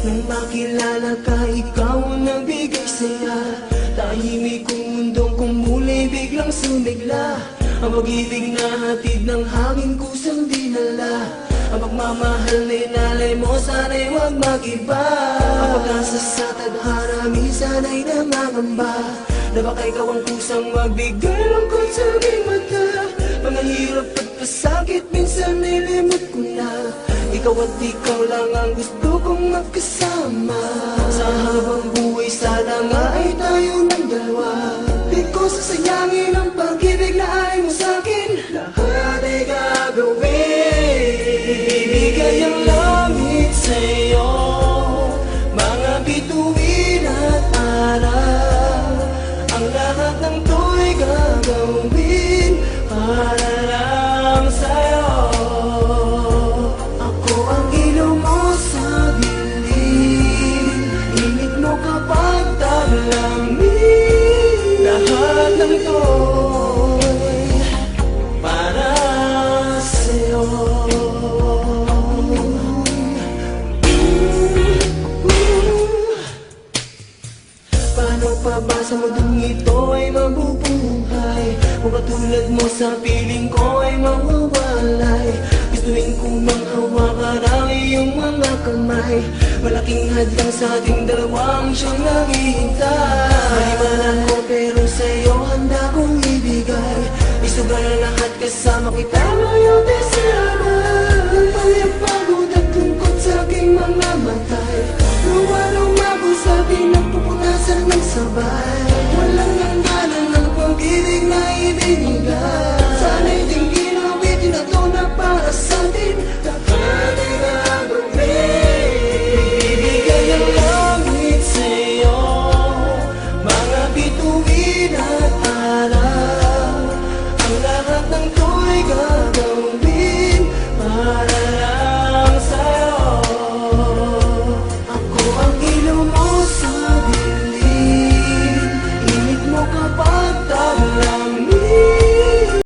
Nung makilala ka, ikaw ang nagbigay saya. Tahimik kong mundong kung muli biglang sumigla. Ang pag-ibig na hatid ng hangin kusang dinala. Ang pagmamahal na inalay mo sana'y huwag magiba. Ang pag-asa sa tadhana minsan ay nangangamba. Na baka ikaw ang kusang magbigay lungkot sa aking mata Ikaw at ikaw lang ang gusto kong magkasama. Sa habang buhay sana nga ay tayo ng dalawa. Di ko sasayangin Paano pa ba sa mundong ito ay mabubuhay. Kung katulad mo sa piling ko ay mawawalay. Gustuin kong manghawakan ang iyong mga kamay. Malaking hadlang sa ating dalawang siyang naghihintay. Mali man ako pero sa'yo handa kong ibigay. Isugal na lahat kasama kita ngayon desira somebody